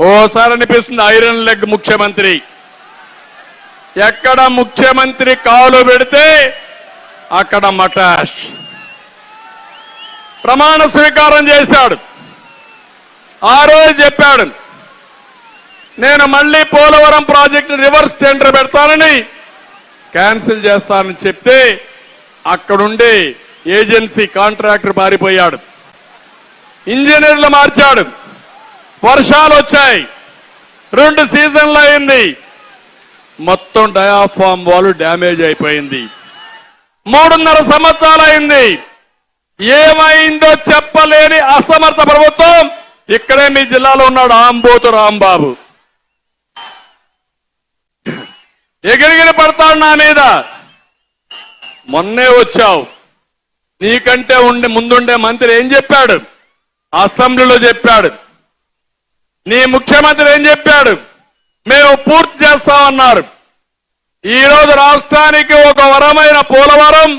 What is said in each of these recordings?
ఓసారి అనిపిస్తుంది iron leg ముఖ్యమంత్రి. ఎక్కడ ముఖ్యమంత్రి కాలు పెడితే అక్కడ మటాష్. ప్రమాణ స్వీకారం చేశాడు. ఆ రోజు చెప్పాడు నేను మళ్ళీ పోలవరం ప్రాజెక్టు రివర్స్ టెండర్ పెడతానని క్యాన్సిల్ చేస్తానని చెప్తే అక్కడుండి ఏజెన్సీ కాంట్రాక్టర్ మారిపోయాడు ఇంజనీర్లు మార్చాడు. వర్షాలు వచ్చాయి. రెండు సీజన్లు అయింది. మొత్తం డయాఫామ్ వాల్ డ్యామేజ్ అయిపోయింది. మూడున్నర సంవత్సరాలు అయింది. ఏమైందో చెప్పలేని అసమర్థ ప్రభుత్వం ఇక్కడే మీ జిల్లాలో ఉన్నాడు ఆంబోతు రాంబాబు. ఎగిరిగిరి పడతాడు నా మీద. మొన్నే వచ్చావు. నీకంటే ఉండి ముందుండే మంత్రి ఏం చెప్పాడు? అసెంబ్లీలో చెప్పాడు. నీ ముఖ్యమంత్రి ఏం చెప్పాడు? మేము పూర్తి చేస్తామన్నారు ఈరోజు రాష్ట్రానికి ఒక వరమైన పోలవరం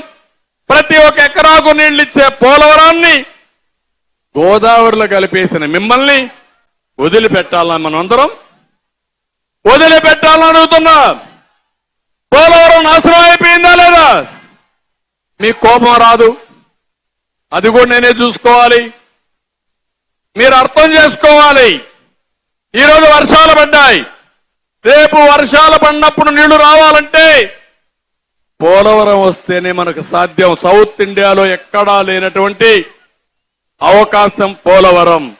ప్రతి ఒక్క ఎకరాకు నీళ్ళు ఇచ్చే పోలవరాన్ని గోదావరిలో కలిపేసిన మిమ్మల్ని వదిలిపెట్టాలని మనందరం వదిలిపెట్టాలని అడుగుతున్నా. పోలవరం నాశనం అయిపోయిందా లేదా? మీ కోపం రాదు. అది కూడా నేనే చూసుకోవాలి. మీరు అర్థం చేసుకోవాలి. ఈరోజు వర్షాలు పడ్డాయి. రేపు వర్షాలు పడినప్పుడు నీళ్ళు రావాలంటే పోలవరం వస్తేనే మనకు సాధ్యం. సౌత్ ఇండియాలో ఎక్కడా లేనటువంటి అవకాశం పోలవరం.